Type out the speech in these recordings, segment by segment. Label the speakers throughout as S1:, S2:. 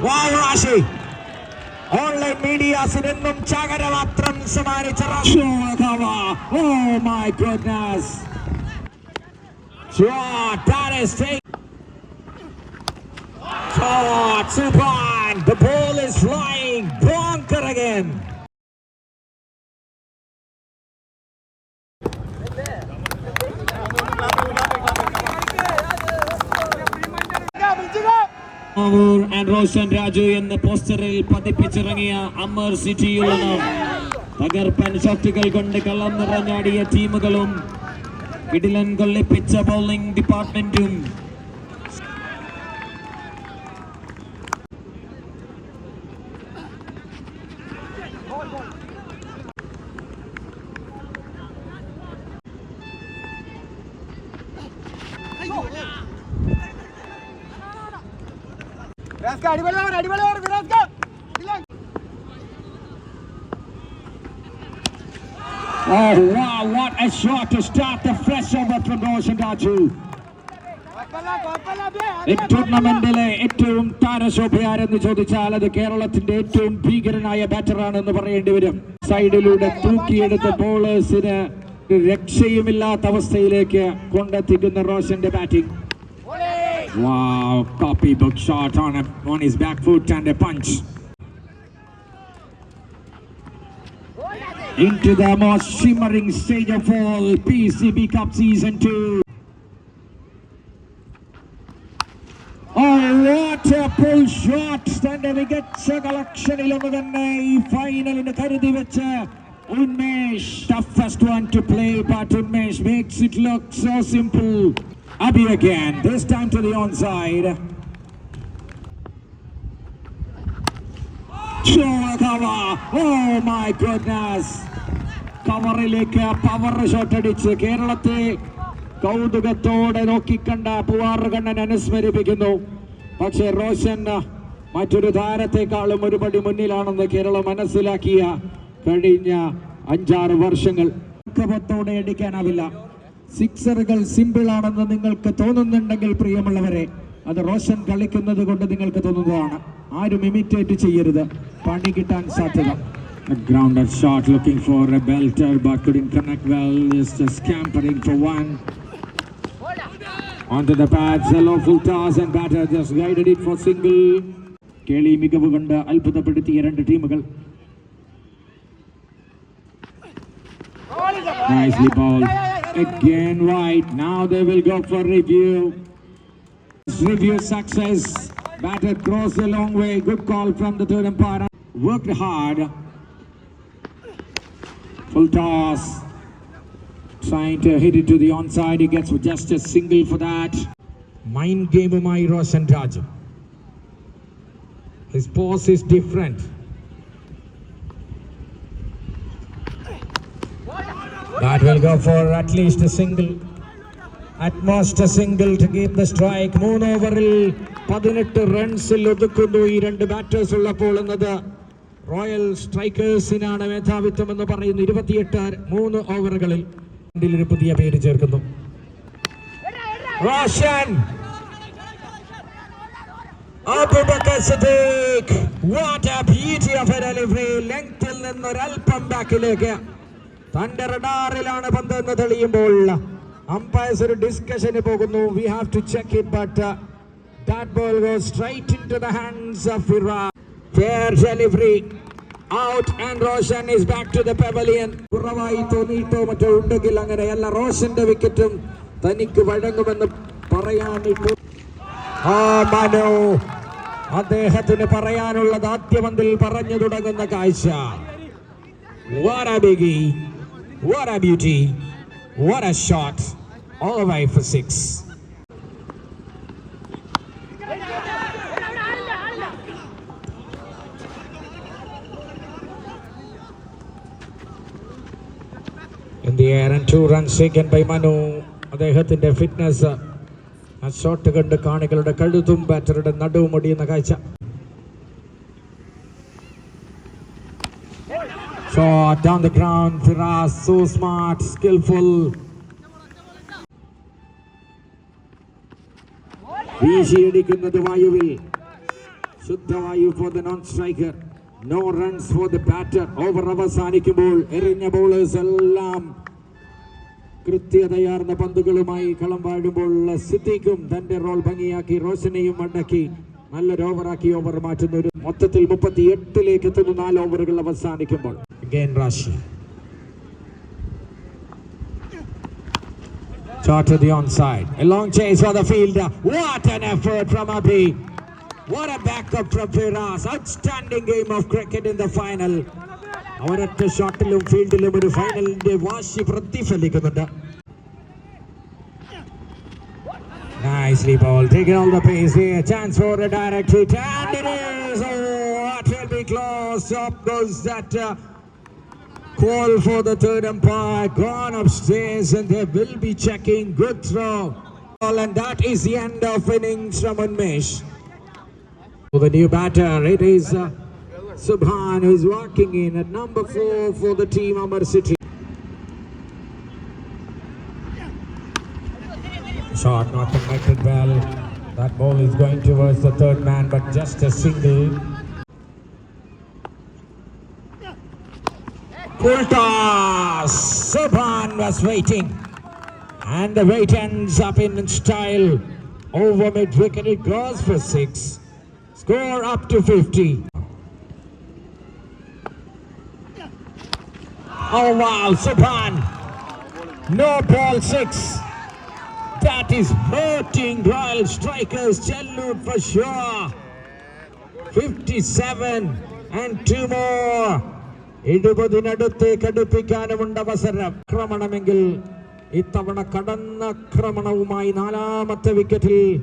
S1: വാവാശി online മീഡിയാസിനെന്നും ചകരമാത്രം സമ്മാനിച്ച oh my goodness Shot, that is take. Shot, Supan, the ball is flying, Roshan Raju എന്ന പോസ്റ്ററിൽ പതിപ്പിച്ചിറങ്ങിയ അമർ സിറ്റിയുള്ളതും തകർപ്പൻ ഷോട്ടുകൾ കൊണ്ട് കള്ളം നിറഞ്ഞാടിയ ടീമുകളും ഇടിലൻ കൊള്ളിപ്പിച്ച ബൗളിംഗ് ഡിപ്പാർട്ട്മെന്റും
S2: അടിപൊളി ഓവർ അടിപൊളി ഓവർ ഇല്ല
S1: Oh wow, what a shot to start the fresh over from Roshan
S2: Daju.
S1: ഈ ടൂർണമെന്റിലെ ഏറ്റവും താരശോഭയാരെന്ന് ചോദിച്ചാൽ അത് കേരളത്തിന്റെ ഏറ്റവും ഭീകരനായ ബാറ്ററാണെന്ന് പറയേണ്ടി വരും. സൈഡിലൂടെ തൂക്കിയെടുത്ത ബോളേഴ്സിന് രക്ഷയുമില്ലാത്ത അവസ്ഥയിലേക്ക് കൊണ്ടെത്തിക്കുന്ന റോഷന്റെ batting Wow, copybook shot on, a, on his back foot and a punch. Into the most shimmering stage of all, PCB Cup Season 2. Oh, what a pull shot! തന്റെ മികച്ച കളക്ഷനിലൊന്ന് തന്നെ ഈ ഫൈനലിന് കരുതി വെച്ച് Unmesh toughest one to play but Unmesh makes it look so simple Abhi again, this time to the onside. Chorakawa, oh my goodness. കവറിലേക്ക് power shot അടിച്ച് കേരളത്തെ കൗതുകത്തോടെ നോക്കിക്കണ്ട പൂവാറുകണ്ണൻ അനുസ്മരിപ്പിക്കുന്നു. പക്ഷേ റോഷൻ മറ്റൊരു താരത്തെക്കാളും ഒരുപടി മുന്നിലാണെന്ന് കേരളം മനസ്സിലാക്കിയ കഴിഞ്ഞ അഞ്ചാറ് വർഷങ്ങൾ. അടിക്കാനാവില്ല. സിക്സറുകൾ സിമ്പിൾ ആണെന്ന് നിങ്ങൾക്ക് തോന്നുന്നുണ്ടെങ്കിൽ പ്രിയമുള്ളവരെ അത് റോഷൻ കളിക്കുന്നത് കൊണ്ട് നിങ്ങൾക്ക് തോന്നുന്നതാണ് ആരും ഇമിറ്റേറ്റ് ചെയ്യരുത് പണി കിട്ടാൻ സാധ്യത A grounded shot looking for a belter but couldn't connect well. Just scampering for one. Onto the pads, a full toss and batter just guided it for single. കേളി മികവ് കൊണ്ട് അത്ഭുതപ്പെടുത്തിയ രണ്ട് ടീമുകൾ Nicely bowled. again right. Now they will go for review. Review success. Batted across a long way. Good call from the third umpire. Worked hard. Full toss. Trying to hit it to the onside. He gets just a single for that. Mind game of my and raj His pose is different. That will go for at least a single. At most a single to keep the strike. മൂന്ന് ഓവറിൽ പതിനെട്ട് റൺസിൽ ഒതുക്കുന്നു. ഈ രണ്ട് batters ഉള്ളപ്പോൾ എന്നത് royal സ്ട്രൈക്കേഴ്സിനാണ് മേധാവിത്വം എന്ന് പറയുന്നു. ഇരുപത്തിയെട്ട് മൂന്ന് ഓവറുകളിൽ ഒരു പുതിയ പേര് ചേർക്കുന്നു. Roshan what a beauty of a delivery ലെങ്ത്തിൽ നിന്ന് ഒരല്പം ബാക്കിലേക്ക് തന്റെ റഡാറിലാണ് പന്ത് എന്ന് തെളിയുമ്പോൾ അമ്പയർസ് ഒരു ഡിസ്കഷന് പോകുന്നു. We have to check it but that ball goes straight into the hands of Iran fair delivery out and Roshan is back to the pavilion കുറവായി തോന്നിയിട്ടോ മറ്റോ ഉണ്ടെങ്കിൽ അങ്ങനെയല്ല. റോഷന്റെ വിക്കറ്റും തനിക്ക് വഴങ്ങുമെന്ന് ഇപ്പോൾ ആ മനോ അദ്ദേഹത്തിന് പറയാനുള്ളത് ആദ്യമന്തിൽ പറഞ്ഞു തുടങ്ങുന്ന കാഴ്ച. What a beauty. What a shot. All the way for six. In the air and two runs taken by Manu. അദ്ദേഹത്തിന്റെ ഫിറ്റ്നസ് ആ ഷോട്ട് കണ്ട് കാണികളുടെ കഴുതും ബാറ്ററുടെ നടുവും ഒടിയുന്ന കാഴ്ച Shot down the ground, Firas, so smart, skillful. വീശിയടിക്കുന്നത് വായുവിൽ. ശുദ്ധവായു four the non striker no runs four the batter over അവസാനിക്കുമ്പോൾ എറിഞ്ഞ ബോളേഴ്സ് എല്ലാം കൃത്യതയാർന്ന പന്തുകളുമായി കളം വാഴുമ്പോൾ സിദ്ദീഖും തന്റെ റോൾ ഭംഗിയാക്കി റോഷനെയും മടക്കി നല്ലൊരു ഓവറാക്കി ഓവർ മാറ്റുന്ന ഒരു മൊത്തത്തിൽ മുപ്പത്തി എട്ടിലേക്ക് എത്തുന്നു നാല് ഓവറുകൾ അവസാനിക്കുമ്പോൾ. Again Rashi. Shot to the onside. A long chase for the fielder. What an effort from Abhi. What a backup from Firas. Outstanding game of cricket in the final. അവരൊറ്റ ഷോട്ടിലും ഫീൽഡിലും ഒരു ഫൈനലിന്റെ വാശി പ്രതിഫലിക്കുന്നുണ്ട് Nicely ball, taking all the pace here. Chance for a direct hit, and it is. Oh, that will be close. Up goes that uh, call for the third umpire. Gone upstairs, and they will be checking. Good throw. And that is the end of innings from Unmesh. For the new batter, it is uh, Subhan who is walking in at number four for the team Amar City. Shot not connected well. That ball is going towards the third man, but just a single. Full toss. Subhan was waiting. And the wait ends up in style. Over mid wicket, it goes for six. Score up to 50. Oh wow, Subhan. No ball six. That is hurting Royal Strikers. Chellut for sure. 57 and two more. എഴുപതിനടുത്തേക്ക് അടുപ്പിക്കാനുമുണ്ട് അവസരം ആക്രമണമെങ്കിൽ ഇത്തവണ കടന്നാക്രമണവുമായി നാലാമത്തെ വിക്കറ്റിൽ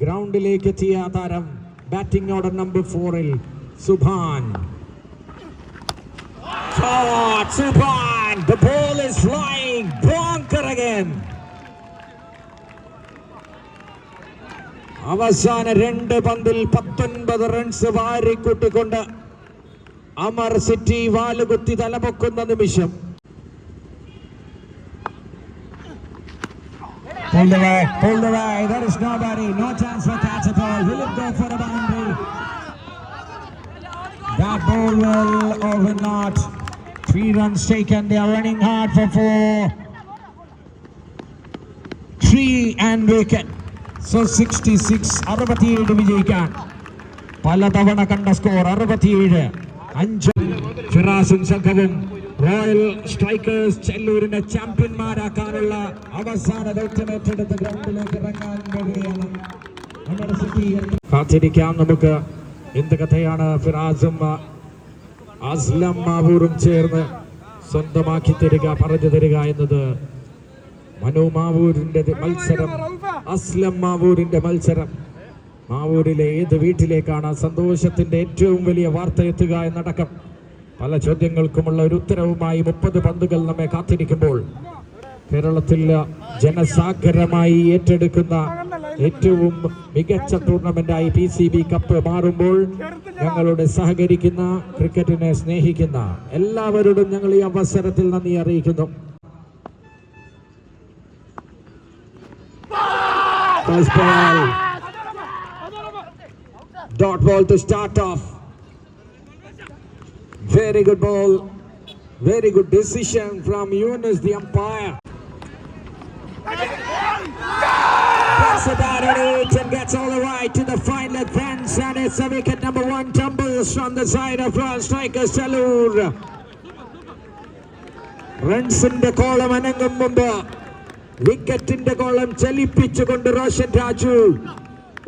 S1: ഗ്രൗണ്ടിലേക്ക് എത്തിയ താരം batting order number ഫോറിൽ സുഭാൻ. അവസാന രണ്ട് പന്തിൽ പത്തൊൻപത് റൺസ് വാരിക്കൂട്ടിക്കൊണ്ട് അമർ സിറ്റി വാലുകുത്തി തലപൊക്കുന്ന നിമിഷം Pulled away, pulled away. There is nobody. No chance for catch at all. Will it go for a boundary? That ball will over not. Three runs taken. They are running hard for four. Three and wicket. So 66. അറുപത്തിയേഴ് വിജയിക്കാൻ പലതവണ കണ്ട score അറുപത്തിയേഴ് അഞ്ച് ഫിറാസും സംഘവും royal strikers ചെല്ലൂരിനെ ചാമ്പ്യന്മാരാക്കാനുള്ള അവസാന ദൗത്യം ഏറ്റെടുത്ത് ഗ്രൗണ്ടിലേക്ക് ഇറങ്ങാൻ പോവുകയാണ് കാത്തിരിക്കാം നമുക്ക്. എന്ത് കഥയാണ് ഫിറാസും അസ്ലം മാവൂറും ചേർന്ന് സ്വന്തമാക്കി തരിക പറഞ്ഞു തരിക എന്നത് മനു മാവൂരിന്റെ മത്സരം അസ്ലം മാവൂരിന്റെ മത്സരം. മാവൂരിലെ ഏത് വീട്ടിലേക്കാണ് സന്തോഷത്തിന്റെ ഏറ്റവും വലിയ വാർത്ത എത്തുക എന്നടക്കം പല ചോദ്യങ്ങൾക്കുമുള്ള ഒരു ഉത്തരവുമായി മുപ്പത് പന്തുകൾ നമ്മെ കാത്തിരിക്കുമ്പോൾ കേരളത്തിൽ ജനസാഗരമായി ഏറ്റെടുക്കുന്ന ഏറ്റവും മികച്ച ടൂർണമെന്റായി പി സി ബി കപ്പ് മാറുമ്പോൾ ഞങ്ങളുടെ സഹകരിക്കുന്ന ക്രിക്കറ്റിനെ സ്നേഹിക്കുന്ന എല്ലാവരോടും ഞങ്ങൾ ഈ അവസരത്തിൽ നന്ദി അറിയിക്കുന്നു. Dot ball to start off. Very good ball. Very good decision from Yunus, the umpire. That's about it and gets all the way to the final fence and it's a wicket number one tumbles from the side of Royal Strikers Chalur. റൺസിന്റെ column അനങ്ങും മുമ്പ് വിക്കറ്റിന്റെ column ചലിപ്പിച്ചുകൊണ്ട് റോഷൻ രാജു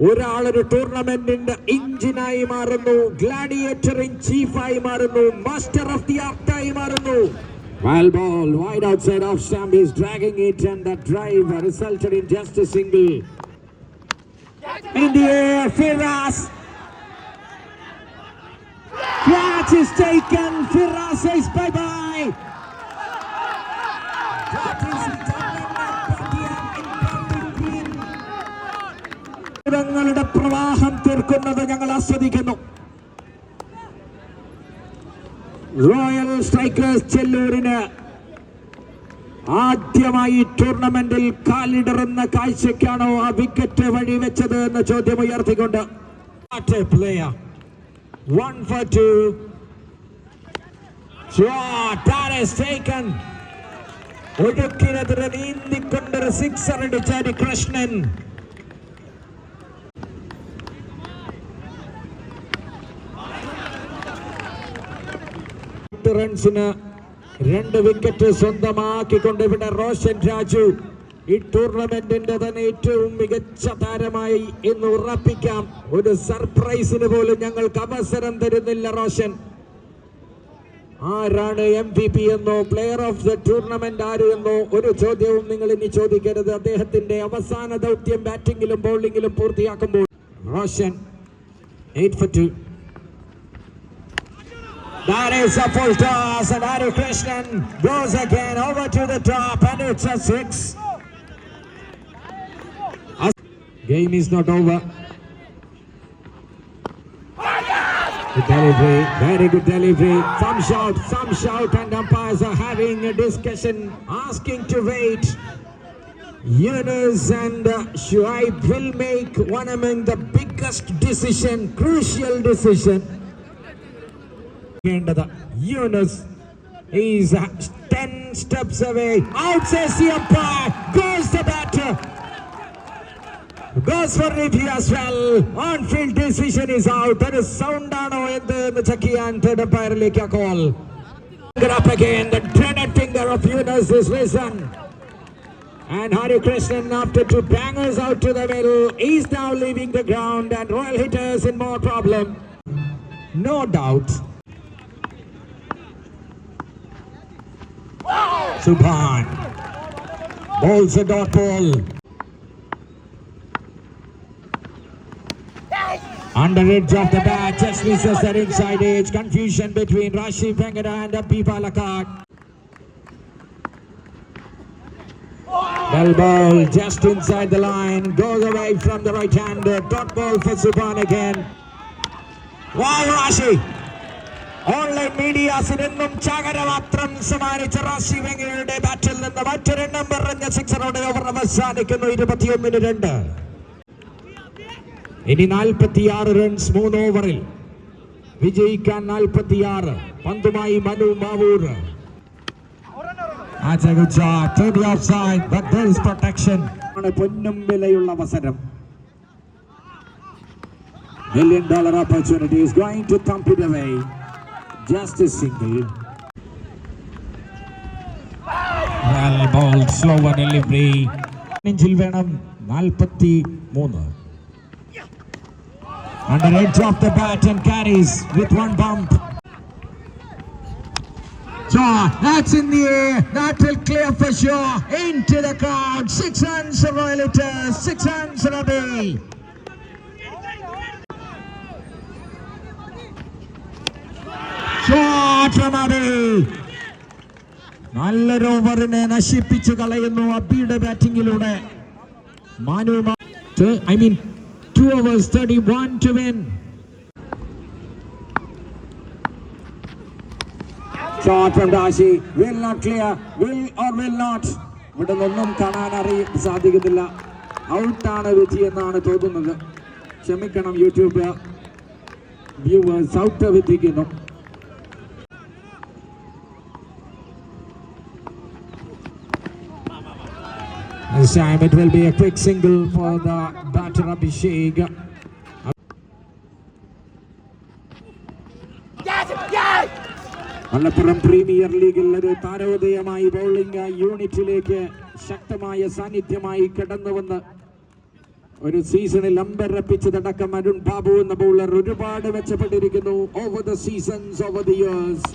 S1: ഒരാളൊരു ടൂർണമെന്റിന്റെ ഇഞ്ചിനായി മാറുന്നു gladiator in ചീഫായി മാറുന്നു master of the ആർട്ടായി മാറുന്നു Wild ball wide outside off stump is dragging it and that drive resulted in just a single. In the air, Firas. Catch is taken. Firas says bye bye. ങ്ങളുടെ പ്രവാഹം തീർക്കുന്നത് ഞങ്ങൾ ആസ്വദിക്കുന്നു. Royal strikers ചെല്ലൂരിന് ആദ്യമായി ടൂർണമെന്റിൽ കാലിടറുന്ന കാഴ്ചയ്ക്കാണോ ആ wicket വഴിവെച്ചത് എന്ന ചോദ്യം ഉയർത്തിക്കൊണ്ട്. Taken. ഒടുക്കിനെതിരെ നീന്തിക്കൊണ്ടൊരു സിക്സർ അടിച്ചാരി ഹരികൃഷ്ണൻ. റൺസിന് രണ്ട് വിക്കറ്റ് സ്വന്തമാക്കിക്കൊണ്ട് ഇവിടെ റോഷൻ രാജു ഈ ടൂർണമെന്റിന്റെ തന്നെ ഏറ്റവും മികച്ച താരമായി എന്ന് ഉറപ്പിക്കാം. ഒരു സർപ്രൈസിന് പോലും ഞങ്ങൾക്ക് അവസരം തരുന്നില്ല റോഷൻ. ആരാണ് എം വി പി എന്നോ പ്ലെയർ ഓഫ് ദ ടൂർണമെന്റ് ആര് എന്നോ ഒരു ചോദ്യവും നിങ്ങൾ ഇനി ചോദിക്കരുത്. അദ്ദേഹത്തിന്റെ അവസാന ദൗത്യം ബാറ്റിംഗിലും ബൗളിംഗിലും പൂർത്തിയാക്കുമ്പോൾ. Roshan eight four two That is a full toss and Hari Krishnan goes again over to the top and it's a six. Game is not over. Good delivery, very good delivery. Some shout, some shout, and umpires are having a discussion, asking to wait. Yunus and uh, Shuaib will make one among the biggest decision, crucial decision. ചെയ്യേണ്ടത് Younis is ten steps away out says the umpire goes the batter goes for review as well on field decision is out ഒരു sound ആണോ എന്ത് എന്ന് check ചെയ്യാൻ third അമ്പയറിലേക്ക് ആ call up again the dreaded finger of Yunus is risen and Hari Krishnan after two bangers out to the middle is now leaving the ground and Royal Hitters in more problem no doubt Subhan bowls a dot ball. Under edge of the bat, just misses that inside edge. Confusion between Rashi Venkata and Abhi Palakat. Well ball just inside the line, goes away from the right hander. Dot ball for Subhan again. Wow, Rashi! Online മീഡിയാസിന് എന്നും ചാകരമാത്രം സമ്മാനിച്ച റാഷി വെങ്കയുടെ ബാറ്റിൽ നിന്ന് മറ്റൊരെണ്ണം പറഞ്ഞ സിക്സറോടെ over അവസാനിക്കുന്നു. ഇരുപത്തിയൊന്നിന് രണ്ട്. ഇനി നാൽപ്പത്തിയാറ് റൺസ് മൂന്ന് ഓവറിൽ വിജയിക്കാൻ നാൽപ്പത്തിയാറ്. പന്തുമായി മനു മാവൂർ. പൊന്നും വിലയുള്ള അവസരം. Million dollar opportunity is going to thump. Just a single. Well bowled, slower delivery. ഇഞ്ചിൽ വേണം നാൽപ്പത്തി മൂന്ന് Under edge of the bat and carries with one bump. So that's in the air. That will clear for sure. Into the crowd. Six runs for Royal Hitters. Six runs for Abbey. Abbey. നല്ലൊരു ഓവറിനെ നശിപ്പിച്ചു കളയുന്നു അബിയുടെ ബാറ്റിംഗിലൂടെ Manu I mean two overs thirty one to win. Shot from ഡാഷി will not clear will or will not ഇവിടെ നിന്നൊന്നും കാണാൻ അറിയ സാധിക്കുന്നില്ല. ഔട്ടാണ് വിധി എന്നാണ് തോന്നുന്നത്. ക്ഷമിക്കണം യൂട്യൂബ് വ്യൂവേഴ്സ് ഔട്ട് വിധിക്കുന്നു. This time it will be a quick single for the batter Abhishek. Malappuram premier ലീഗിൽ ഒരു താരോദയമായി ബൗളിംഗ് യൂണിറ്റിലേക്ക് ശക്തമായ സാന്നിധ്യമായി കടന്നുവന്ന് ഒരു സീസണിൽ അമ്പരപ്പിച്ചതടക്കം അരുൺ ബാബു എന്ന ബൗളർ ഒരുപാട് മെച്ചപ്പെട്ടിരിക്കുന്നു. Over the seasons over the years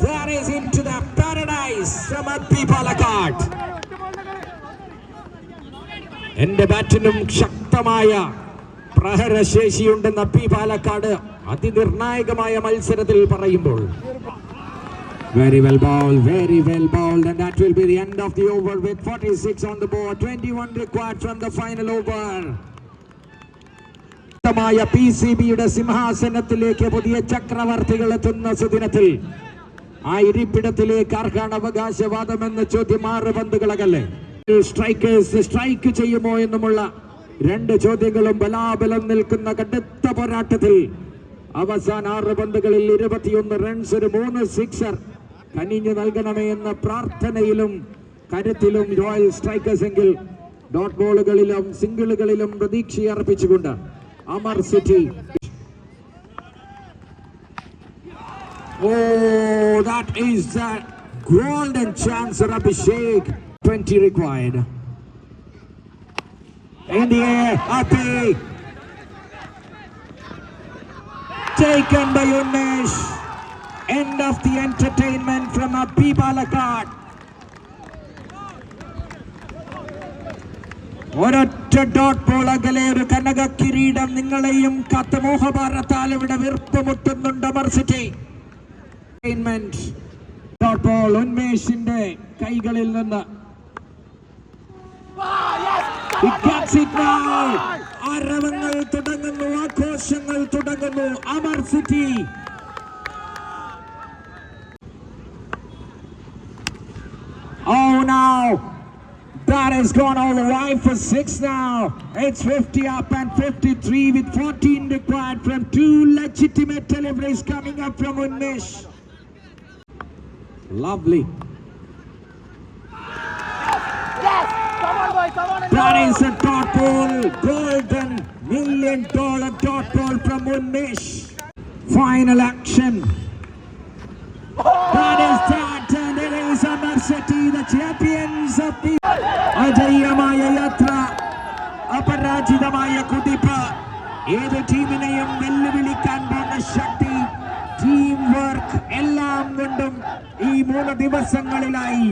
S1: That is into the paradise from Abhi Palakkad. എന്റെ ബാറ്റിനും ശക്തമായ പ്രഹരശേഷിയുണ്ടെന്ന് പി പാലക്കാട് അതിനിർണായകമായ മത്സരത്തിൽ പറയുമ്പോൾ Very well bowled, very well bowled, and that will be the end of the over with 46 on the board, 21 required from the final over. ശക്തമായ P C ബിയുടെ സിംഹാസനത്തിലേക്ക് പുതിയ ചക്രവർത്തികൾ എത്തുന്ന സുദിനത്തിൽ ആ ഇരിപ്പിടത്തിലേക്ക് ആർക്കാണ് അവകാശവാദം എന്ന ചോദ്യം ആറ് പന്തുകളകല്ലേ? സ്ട്രൈക്കേഴ്സ് സ്ട്രൈക്ക് ചെയ്യുമോ എന്നുമുള്ള രണ്ട് ചോദ്യങ്ങളും ബലാബലം നിൽക്കുന്ന കടുത്ത പോരാട്ടത്തിൽ അവസാന ആറ് പന്തുകളിൽ ഇരുപത്തിയൊന്ന് റൺസ് ഒരു മൂന്ന് സിക്സർ കനിഞ്ഞു നൽകണമേ എന്ന പ്രാർത്ഥനയിലും കരുത്തിലും റോയൽ സ്ട്രൈക്കേഴ്സ് എങ്കിൽ ഡോട്ട് ബോളുകളിലും സിംഗിളുകളിലും പ്രതീക്ഷയർപ്പിച്ചുകൊണ്ട് Amar City Oh, that is that golden chance for Abhishek. 20 required. In the air, Api. Taken by Unmesh. End of the entertainment from Api Balakat. ഒരൊറ്റ ഡോട്ട് ബോൾ അകലെ ഒരു കനക കിരീടം നിങ്ങളെയും കത്ത് മോഹഭാരത്താൽ ഇവിടെ വീർപ്പുമുട്ടുന്നുണ്ട് അമർ ഉന്മേഷിന്റെ കൈകളിൽ നിന്ന് He gets it now. ആരവങ്ങൾ തുടങ്ങുന്നു ആഘോഷങ്ങൾ തുടങ്ങുന്നു Amar city Oh now that has gone all the way for six now. It's 50 up and 53 with 14 required from two legitimate deliveries coming up from Unmesh. Lovely.
S2: Yes! Come on, boys, come on
S1: That is a dot ball, golden million dollar dot ball from Unmesh. Final action. That is that, and it is Amar City, the champions of the അജയ്യമായ യാത്ര അപരാജിതമായ കുതിപ്പ് ഏത് ടീമിനെയും വെല്ലുവിളിക്കാൻ പോകുന്ന ശക്തി team work എല്ലാം കൊണ്ടും ഈ മൂന്ന് ദിവസങ്ങളിലായി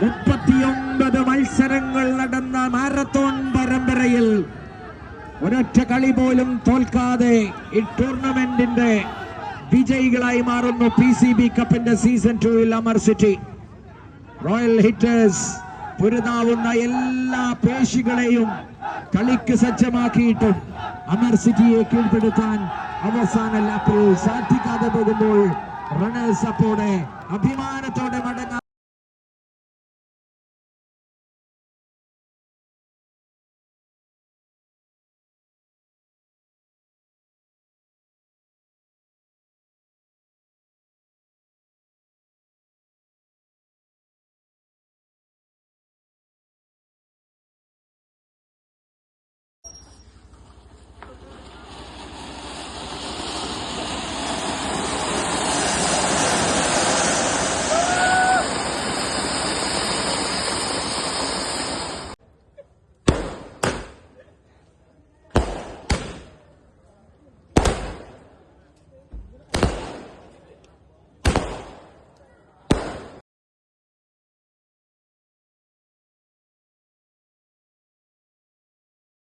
S1: മുപ്പത്തിയൊമ്പത് മത്സരങ്ങൾ നടന്ന മാരത്തോൺ പരമ്പരയിൽ ഒരൊറ്റ കളി പോലും തോൽക്കാതെ ഈ ടൂർണമെന്റിന്റെ വിജയികളായി മാറുന്നു പി സി ബി കപ്പിന്റെ സീസൺ ടൂവിൽ അമർ സിറ്റി. റോയൽ ഹിറ്റേഴ്സ് പൊരുതാവുന്ന എല്ലാ പേശികളെയും കളിക്ക് സജ്ജമാക്കിയിട്ടും അമർ സിറ്റിയെ കീഴ്പ്പെടുത്താൻ അവസാന ലാപ്പിൽ സാധിക്കാതെ പോകുമ്പോൾ റണ്ണേഴ്സ് അപ്പോടെ അഭിമാനത്തോടെ മടങ്ങാൻ